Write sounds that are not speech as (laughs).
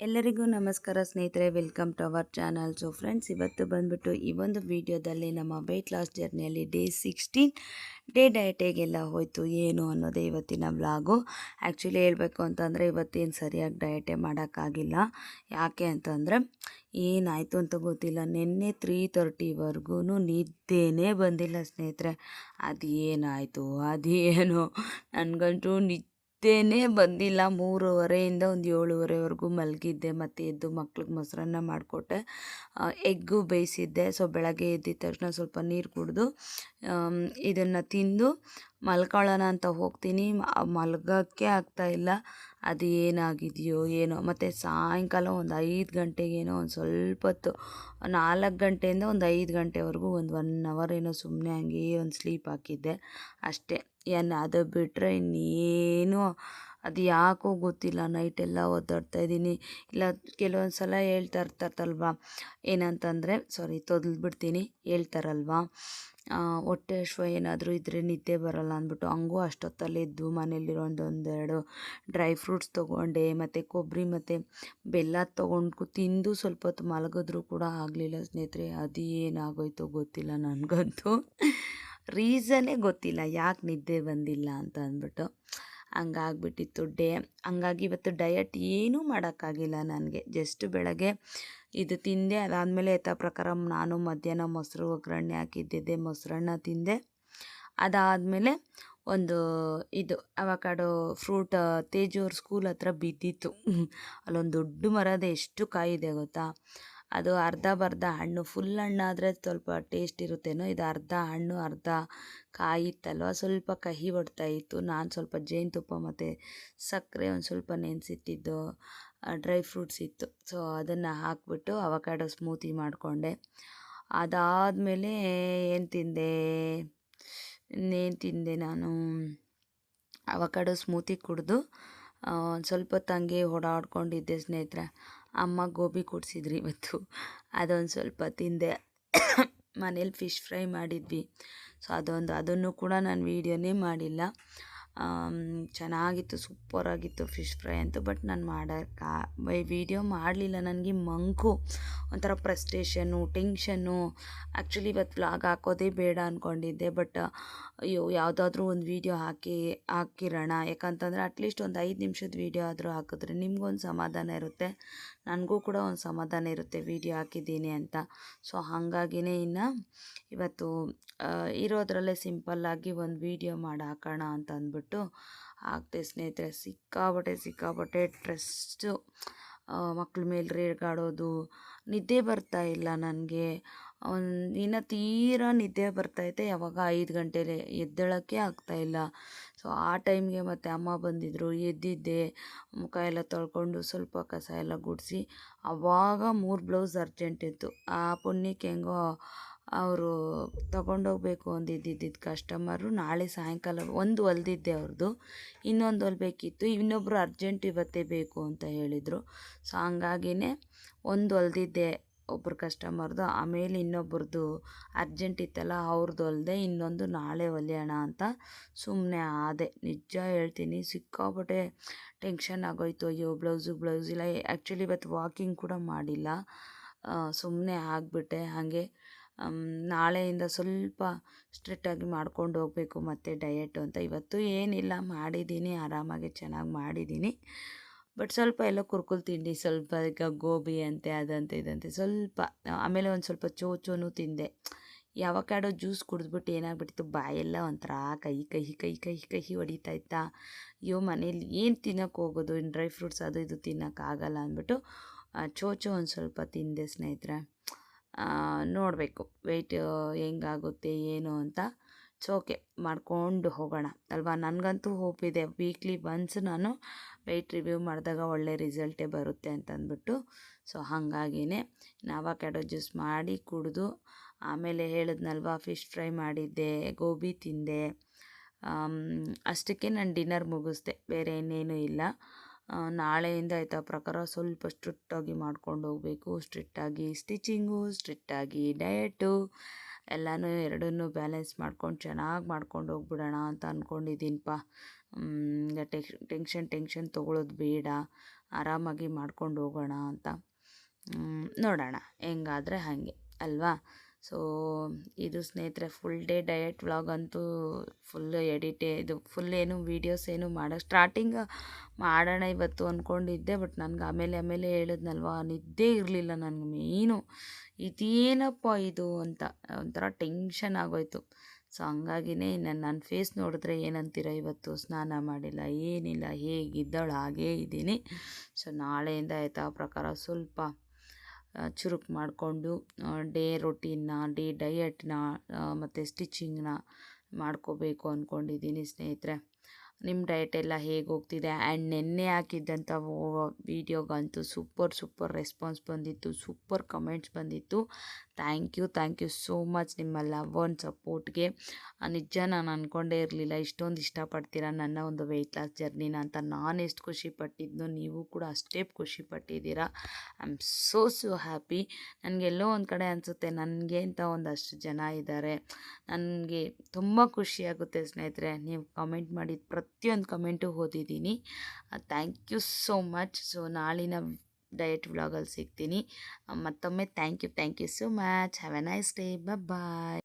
ಎಲ್ಲರಿಗೂ ನಮಸ್ಕಾರ ಸ್ನೇಹಿತರೆ welcome to our channel so friends ಇವತ್ತು ಬಂದ್ಬಿಟ್ಟು ಈ ಒಂದು ವಿಡಿಯೋದಲ್ಲಿ ನಮ್ಮ ವೆಯ್ಟ್ ಲಾಸ್ ಜರ್ನಿಯಲ್ಲಿ ಡೇ ಸಿಕ್ಸ್ಟೀನ್ ಡೇ ಡಯಟ್ ಹೇಗೆಲ್ಲ ಹೋಯಿತು, ಏನು ಅನ್ನೋದೇ ಇವತ್ತಿನ ವ್ಲಾಗು ಆ್ಯಕ್ಚುಲಿ ಹೇಳಬೇಕು ಅಂತಂದರೆ ಇವತ್ತೇನು ಸರಿಯಾಗಿ ಡಯಟೇ ಮಾಡೋಕ್ಕಾಗಿಲ್ಲ. ಯಾಕೆ ಅಂತಂದರೆ ಏನಾಯಿತು ಅಂತ ಗೊತ್ತಿಲ್ಲ. ನಿನ್ನೆ ತ್ರೀ ತರ್ಟಿವರೆಗೂ ನಿದ್ದೆನೇ ಬಂದಿಲ್ಲ ಸ್ನೇಹಿತರೆ. ಅದೇನಾಯಿತು, ಅದೇನು? ನನಗಂತೂ ನಿದ್ದೆ ನಿದ್ದೆನೇ ಬಂದಿಲ್ಲ. ಮೂರುವರೆಯಿಂದ ಒಂದು ಏಳುವರೆವರೆಗೂ ಮಲಗಿದ್ದೆ. ಮತ್ತು ಎದ್ದು ಮಕ್ಳಿಗೆ ಮೊಸರನ್ನ ಮಾಡಿಕೊಟ್ಟೆ. ಎಗ್ಗು ಬೇಯಿಸಿದ್ದೆ. ಸೊ, ಬೆಳಗ್ಗೆ ಎದ್ದಿದ ತಕ್ಷಣ ಸ್ವಲ್ಪ ನೀರು ಕುಡಿದು ಇದನ್ನು ತಿಂದು ಮಲ್ಕೊಳ್ಳೋಣ ಅಂತ ಹೋಗ್ತೀನಿ. ಮಲ್ಗೋಕ್ಕೆ ಆಗ್ತಾಯಿಲ್ಲ ಅದು ಏನಾಗಿದೆಯೋ ಏನೋ. ಮತ್ತು ಸಾಯಂಕಾಲ ಒಂದು ಐದು ಗಂಟೆಗೇನೋ ಒಂದು ಸ್ವಲ್ಪ ಹೊತ್ತು, ನಾಲ್ಕು ಗಂಟೆಯಿಂದ ಒಂದು ಐದು ಗಂಟೆವರೆಗೂ ಒಂದು ಒನ್ ಅವರ್ ಏನೋ ಸುಮ್ಮನೆ ಹಂಗೆ ಒಂದು ಸ್ಲೀಪ್ ಹಾಕಿದ್ದೆ. ಅಷ್ಟೇ. ಏನು ಅದು ಬಿಟ್ಟರೆ ಇನ್ನೇನು ಅದು ಯಾಕೋ ಗೊತ್ತಿಲ್ಲ. ನೈಟೆಲ್ಲ ಒದ್ದಾಡ್ತಾ ಇದ್ದೀನಿ. ಇಲ್ಲ, ಕೆಲವೊಂದು ಸಲ ಹೇಳ್ತಾ ಇರ್ತಾರಲ್ವ? ಏನಂತಂದರೆ ಸಾರಿ ತೊದಲ್ಬಿಡ್ತೀನಿ. ಹೇಳ್ತಾರಲ್ವ? ಹೊಟ್ಟೆ ಹಶ್ವ ಏನಾದರೂ ಇದ್ದರೆ ನಿದ್ದೆ ಬರೋಲ್ಲ ಅಂದ್ಬಿಟ್ಟು. ಹಂಗೂ ಅಷ್ಟೊತ್ತಲ್ಲಿ ಎದ್ದು ಮನೇಲಿರೋ ಡ್ರೈ ಫ್ರೂಟ್ಸ್ ತೊಗೊಂಡೆ, ಮತ್ತು ಕೊಬ್ಬರಿ, ಮತ್ತು ಬೆಲ್ಲ ತೊಗೊಂಡು ತಿಂದು ಸ್ವಲ್ಪ ಹೊತ್ತು ಮಲಗಿದ್ರೂ ಕೂಡ ಆಗಲಿಲ್ಲ ಸ್ನೇಹಿತರೆ. ಅದು ಏನಾಗೋಯ್ತೋ ಗೊತ್ತಿಲ್ಲ ನನಗಂತೂ. (laughs) ರೀಸನ್ನೇ ಗೊತ್ತಿಲ್ಲ ಯಾಕೆ ನಿದ್ದೆ ಬಂದಿಲ್ಲ ಅಂತ ಅಂದ್ಬಿಟ್ಟು. ಹಂಗಾಗ್ಬಿಟ್ಟಿತ್ತು ಡೇ. ಹಂಗಾಗಿ ಇವತ್ತು ಡಯಟ್ ಏನೂ ಮಾಡೋಕ್ಕಾಗಿಲ್ಲ ನನಗೆ. ಜಸ್ಟ್ ಬೆಳಗ್ಗೆ ಇದು ತಿಂದೆ. ಅದಾದಮೇಲೆ ಎತ್ತ ಪ್ರಕಾರ ನಾನು ಮಧ್ಯಾಹ್ನ ಮೊಸರು, ಒಗ್ಗರಣೆ ಹಾಕಿದ್ದಿದ್ದೆ, ಮೊಸರನ್ನ ತಿಂದೆ. ಅದಾದಮೇಲೆ ಒಂದು ಇದು ಅವಕಾಡೋ ಫ್ರೂಟ್ ತೇಜೋರ್ ಸ್ಕೂಲ್ ಹತ್ರ ಬಿದ್ದಿತ್ತು. (laughs) ಅಲ್ಲೊಂದು ದೊಡ್ಡ ಮರದ ಎಷ್ಟು ಕಾಯಿದೆ ಗೊತ್ತಾ? ಅದು ಅರ್ಧ ಬರ್ಧ ಹಣ್ಣು ಫುಲ್ ಹಣ್ಣಾದರೆ ಸ್ವಲ್ಪ ಟೇಸ್ಟ್ ಇರುತ್ತೇನೋ? ಇದು ಅರ್ಧ ಹಣ್ಣು, ಅರ್ಧ ಕಾಯಿ ಇತ್ತಲ್ವ? ಸ್ವಲ್ಪ ಕಹಿ ಹೊಡ್ತಾ ಇತ್ತು. ನಾನು ಸ್ವಲ್ಪ ಜೇನುತುಪ್ಪ ಮತ್ತು ಸಕ್ಕರೆ ಒಂದು ಸ್ವಲ್ಪ ನೆನೆಸಿಟ್ಟಿದ್ದು ಡ್ರೈ ಫ್ರೂಟ್ಸ್ ಇತ್ತು. ಸೊ ಅದನ್ನು ಹಾಕ್ಬಿಟ್ಟು ಅವಕಾಡೋ ಸ್ಮೂತಿ ಮಾಡಿಕೊಂಡೆ. ಅದಾದಮೇಲೆ ಏನು ತಿಂದೆ? ಇನ್ನೇನು ತಿಂದೆ ನಾನು? ಅವಕಾಡೋ ಸ್ಮೂತಿ ಕುಡಿದು ಒಂದು ಸ್ವಲ್ಪ ತಂಗಿ ಓಡಾಡ್ಕೊಂಡಿದ್ದೆ ಸ್ನೇಹಿತರೆ. ಅಮ್ಮ ಗೋಬಿ ಕೊಡಿಸಿದ್ರಿ ಇವತ್ತು. ಅದೊಂದು ಸ್ವಲ್ಪ ತಿಂದೆ. ಮನೇಲಿ ಫಿಶ್ ಫ್ರೈ ಮಾಡಿದ್ವಿ. ಸೊ ಅದೊಂದು, ಅದನ್ನು ಕೂಡ ನಾನು ವೀಡಿಯೋನೇ ಮಾಡಿಲ್ಲ. ಚೆನ್ನಾಗಿತ್ತು, ಸೂಪರಾಗಿತ್ತು ಫಿಶ್ ಫ್ರೈ ಅಂತ ಬಟ್ ನಾನು ಮಾಡೋಕ್ಕೆ ವೀಡಿಯೋ ಮಾಡಲಿಲ್ಲ. ನನಗೆ ಮಂಕು, ಒಂಥರ ಪ್ರೆಸ್ಟೇಷನ್ನು ಟೆನ್ಷನ್ನು ಆ್ಯಕ್ಚುಲಿ ಇವತ್ತು ವ್ಲಾಗ್ ಹಾಕೋದೇ ಬೇಡ ಅಂದ್ಕೊಂಡಿದ್ದೆ ಬಟ್ ಅಯ್ಯೋ, ಯಾವುದಾದ್ರೂ ಒಂದು ವೀಡಿಯೋ ಹಾಕಿ, ಹಾಕಿರೋಣ. ಯಾಕಂತಂದರೆ ಅಟ್ಲೀಸ್ಟ್ ಒಂದು ಐದು ನಿಮಿಷದ ವೀಡಿಯೋ ಆದರೂ ಹಾಕಿದ್ರೆ ನಿಮಗೊಂದು ಸಮಾಧಾನ ಇರುತ್ತೆ. ನನಗೂ ಕೂಡ ಒಂದು ಸಮಾಧಾನ ಇರುತ್ತೆ ವೀಡಿಯೋ ಹಾಕಿದ್ದೀನಿ ಅಂತ. ಸೊ ಹಾಗಾಗಿನೇ ಇನ್ನು ಇವತ್ತು ಇರೋದ್ರಲ್ಲೇ ಸಿಂಪಲ್ಲಾಗಿ ಒಂದು ವೀಡಿಯೋ ಮಾಡಿ ಹಾಕೋಣ ಅಂತ ಅಂದ್ಬಿಟ್ಟು ಹಾಕ್ದೆ ಸ್ನೇಹಿತರೆ ಸಿಕ್ಕಾಬಟ್ಟೆ ಸಿಕ್ಕಾಬಟ್ಟೆ ಟ್ರೆಸ್ಟು ಮಕ್ಳ ಮೇಲೆ ರೇಗಾಡೋದು, ನಿದ್ದೆ ಬರ್ತಾ ಇಲ್ಲ ನನಗೆ. ಇನ್ನು ತೀರಾ ನಿದ್ದೆ ಬರ್ತೈತೆ ಯಾವಾಗ ಐದು ಗಂಟೆಲೆ ಎದ್ದೇಳೋಕ್ಕೆ ಆಗ್ತಾಯಿಲ್ಲ ಸೊ, ಆ ಟೈಮ್ಗೆ ಮತ್ತು ಅಮ್ಮ ಬಂದಿದ್ದರು ಎದ್ದಿದ್ದೆ ಮುಖ ಎಲ್ಲ ತೊಳ್ಕೊಂಡು ಸ್ವಲ್ಪ ಕಸ ಎಲ್ಲ ಗುಡಿಸಿ. ಆವಾಗ ಮೂರು ಬ್ಲೌಸ್ ಅರ್ಜೆಂಟ್ ಇತ್ತು. ಆ ಪುಣ್ಯಕ್ಕೆ ಹೆಂಗೋ ಅವರು ತೊಗೊಂಡೋಗ್ಬೇಕು ಅಂದಿದ್ದಿದ್ದು ಕಸ್ಟಮರು ನಾಳೆ ಸಾಯಂಕಾಲ ಒಂದು ಹೊಲ್ದಿದ್ದೆ ಅವ್ರದ್ದು ಇನ್ನೊಂದು ಹೊಲ್ಬೇಕಿತ್ತು ಇನ್ನೊಬ್ಬರು ಅರ್ಜೆಂಟ್ ಇವತ್ತೇ ಬೇಕು ಅಂತ ಹೇಳಿದರು. ಸೊ, ಹಂಗಾಗಿನೇ ಒಂದು ಹೊಲ್ದಿದ್ದೆ. ಒಬ್ರು ಕಸ್ಟಮರ್ದು ಆಮೇಲೆ ಇನ್ನೊಬ್ರದ್ದು ಅರ್ಜೆಂಟ್ ಇತ್ತಲ್ಲ ಅವ್ರದ್ದು ಹೊಲ್ದೆ ಇನ್ನೊಂದು ನಾಳೆ ಹೊಲಿಯೋಣ ಅಂತ ಸುಮ್ಮನೆ ಆದೆ. ನಿಜ ಹೇಳ್ತೀನಿ, ಸಿಕ್ಕಾಪಟ್ಟೆ ಟೆನ್ಷನ್ ಆಗೋಯ್ತು. ಅಯ್ಯೋ ಬ್ಲೌಸು ಬ್ಲೌಸ್ ಇಲ್ಲ. ಆ್ಯಕ್ಚುಲಿ ಇವತ್ತು ವಾಕಿಂಗ್ ಕೂಡ ಮಾಡಿಲ್ಲ. ಸುಮ್ಮನೆ ಆಗಿಬಿಟ್ಟೆ. ಹಾಗೆ ನಾಳೆಯಿಂದ ಸ್ವಲ್ಪ ಸ್ಟ್ರಿಕ್ಟಾಗಿ ಮಾಡ್ಕೊಂಡು ಹೋಗಬೇಕು ಮತ್ತು ಡಯೆಟ್ ಅಂತ. ಇವತ್ತು ಏನಿಲ್ಲ, ಮಾಡಿದ್ದೀನಿ, ಆರಾಮಾಗಿ ಚೆನ್ನಾಗಿ ಮಾಡಿದ್ದೀನಿ. ಬಟ್ ಸ್ವಲ್ಪ ಎಲ್ಲ ಕುರ್ಕುಲ್ ತಿಂಡಿ, ಸ್ವಲ್ಪ ಗೋಬಿ ಅಂತೆ, ಅದಂತೆ, ಇದಂತೆ ಸ್ವಲ್ಪ, ಆಮೇಲೆ ಒಂದು ಸ್ವಲ್ಪ ಚೋಚೋನು ತಿಂದೆ. ಯಾವಕಾಡೋ ಜ್ಯೂಸ್ ಕುಡಿದ್ಬಿಟ್ಟು ಏನಾಗ್ಬಿಟ್ಟಿತ್ತು, ಬಾಯೆಲ್ಲ ಒಂಥರ ಕಹಿ ಕಹಿ ಕಹಿ ಕಹಿ ಕಹಿ ಹೊಡಿತಾ ಇತ್ತಾ. ಅಯ್ಯೋ, ಮನೇಲಿ ಏನು ತಿನ್ನೋಕೆ ಹೋಗೋದು ಡ್ರೈ ಫ್ರೂಟ್ಸ್ ಅದು ಇದು ತಿನ್ನೋಕ್ಕಾಗಲ್ಲ ಅಂದ್ಬಿಟ್ಟು ಚೋಚೋ ಒಂದು ಸ್ವಲ್ಪ ತಿಂದೆ ಸ್ನೇಹಿತರೆ. ನೋಡಬೇಕು, ವೆಯ್ಟ್, ಹೆಂಗಾಗುತ್ತೆ, ಏನು ಅಂತ. ಓಕೆ ಮಾಡ್ಕೊಂಡು ಹೋಗೋಣ. ಅಲ್ವಾ? ನನಗಂತೂ ಹೋಪ್ ಇದೆ. ವೀಕ್ಲಿ ಒನ್ಸ್ ನಾನು ವೆಯ್ಟ್ ರಿವ್ಯೂ ಮಾಡಿದಾಗ ಒಳ್ಳೆ ರಿಸಲ್ಟೇ ಬರುತ್ತೆ ಅಂತ ಅಂದ್ಬಿಟ್ಟು ಸೊ ಹಾಗಾಗಿನೇ ಕೆಡೋ ಜ್ಯೂಸ್ ಮಾಡಿ ಕುಡಿದು ಆಮೇಲೆ ಹೇಳಿದ್ನಲ್ವ? ಫಿಶ್ ಫ್ರೈ ಮಾಡಿದ್ದೆ, ಗೋಬಿ ತಿಂದೆ. ಅಷ್ಟಕ್ಕೆ ನಾನು ಡಿನ್ನರ್ ಮುಗಿಸ್ದೆ. ಬೇರೆ ಇನ್ನೇನೂ ಇಲ್ಲ. ನಾಳೆಯಿಂದ ಆಯ್ತಾ ಪ್ರಕಾರ ಸ್ವಲ್ಪ ಸ್ಟ್ರಿಕ್ಟಾಗಿ ಮಾಡ್ಕೊಂಡು ಹೋಗಬೇಕು. ಸ್ಟ್ರಿಕ್ಟಾಗಿ ಸ್ಟಿಚಿಂಗು ಸ್ಟ್ರಿಕ್ಟಾಗಿ ಡಯಟು ಎಲ್ಲನೂ ಎರಡನ್ನೂ ಬ್ಯಾಲೆನ್ಸ್ ಮಾಡ್ಕೊಂಡು ಚೆನ್ನಾಗಿ ಮಾಡ್ಕೊಂಡು ಹೋಗ್ಬಿಡೋಣ ಅಂತ ಅಂದ್ಕೊಂಡಿದ್ದೀನಪ್ಪ ಟೆನ್ಷನ್ ಟೆನ್ಷನ್ ತೊಗೊಳೋದು ಬೇಡ. ಆರಾಮಾಗಿ ಮಾಡ್ಕೊಂಡು ಹೋಗೋಣ ಅಂತ. ನೋಡೋಣ. ಹೆಂಗಾದರೆ ಹಾಗೆ, ಅಲ್ವಾ? ಸೊ ಇದು ಸ್ನೇಹಿತರೆ ಫುಲ್ ಡೇ ಡಯಟ್ ವ್ಲಾಗ್ ಅಂತೂ ಫುಲ್ ಎಡಿಟ್ ಇದು ಫುಲ್ ಏನು ವೀಡಿಯೋಸ್ ಏನು ಮಾಡೋ ಸ್ಟಾರ್ಟಿಂಗ್ ಮಾಡೋಣ ಇವತ್ತು ಅಂದ್ಕೊಂಡಿದ್ದೆ ಬಟ್ ನನಗೆ ಆಮೇಲೆ ಆಮೇಲೆ ಹೇಳಿದ್ನಲ್ವ? ನಿದ್ದೆ ಇರಲಿಲ್ಲ ನನಗೆ ಮೇನು. ಇದೇನಪ್ಪ ಇದು ಅಂತ, ಒಂಥರ ಟೆನ್ಷನ್ ಆಗೋಯ್ತು. ಸೊ ಹಂಗಾಗಿನೇ ನನ್ನ ನನ್ನ ಫೇಸ್ ನೋಡಿದ್ರೆ ಏನಂತೀರ ಇವತ್ತು? ಸ್ನಾನ ಮಾಡಿಲ್ಲ, ಏನಿಲ್ಲ, ಹೇಗಿದ್ದಳು ಹಾಗೇ ಇದ್ದೀನಿ. ಸೊ ನಾಳೆಯಿಂದ ಆಯ್ತಾ ಪ್ರಕಾರ ಸ್ವಲ್ಪ ಚುರುಕು ಮಾಡಿಕೊಂಡು ಡೇ ರೊಟೀನ್ನ ಡೇ ಡಯಟ್ನ ಮತ್ತು ಸ್ಟಿಚಿಂಗ್ನ ಮಾಡ್ಕೋಬೇಕು ಅಂದ್ಕೊಂಡಿದ್ದೀನಿ ಸ್ನೇಹಿತರೆ. ನಿಮ್ಮ ಡಯಟ್ ಎಲ್ಲ ಹೇಗೆ ಹೋಗ್ತಿದೆ? ಆ್ಯಂಡ್ ನೆನ್ನೆ ಹಾಕಿದ್ದಂಥ ವೀಡಿಯೋಗಂತೂ ಸೂಪರ್ ಸೂಪರ್ ರೆಸ್ಪಾನ್ಸ್ ಬಂದಿತ್ತು ಸೂಪರ್ ಕಮೆಂಟ್ಸ್ ಬಂದಿತ್ತು. Thank you thank you so much ನಿಮ್ಮ ಲವ್ ಆ್ಯಂಡ್ ಸಪೋರ್ಟ್ಗೆ ನಿಜ ನಾನು ಅಂದ್ಕೊಂಡೇ ಇರಲಿಲ್ಲ, ಇಷ್ಟೊಂದು ಇಷ್ಟಪಡ್ತೀರ ನನ್ನ ಒಂದು ವೆಯ್ಟ್ ಲಾಸ್ ಜರ್ನಿನ ಅಂತ ನಾನು ಎಷ್ಟು ಖುಷಿ ಪಟ್ಟಿದ್ನೋ ನೀವು ಕೂಡ ಅಷ್ಟೇ ಖುಷಿ ಪಟ್ಟಿದ್ದೀರಾ. I am so so happy ನನಗೆಲ್ಲೋ ಒಂದು ಕಡೆ ಅನಿಸುತ್ತೆ, ನನಗೆ ಅಂತ ಒಂದಷ್ಟು ಜನ ಇದ್ದಾರೆ ನನಗೆ ತುಂಬ ಖುಷಿಯಾಗುತ್ತೆ ಸ್ನೇಹಿತರೆ, ನೀವು ಕಮೆಂಟ್ ಮಾಡಿದ ಪ್ರತಿಯೊಂದು ಕಮೆಂಟು ಓದಿದ್ದೀನಿ. Thank you so much. So ನಾಳಿನ ಡಯಟ್ ವ್ಲಾಗಲ್ಲಿ ಸಿಗ್ತೀನಿ. ಮತ್ತೊಮ್ಮೆ thank you thank you so much have a nice day bye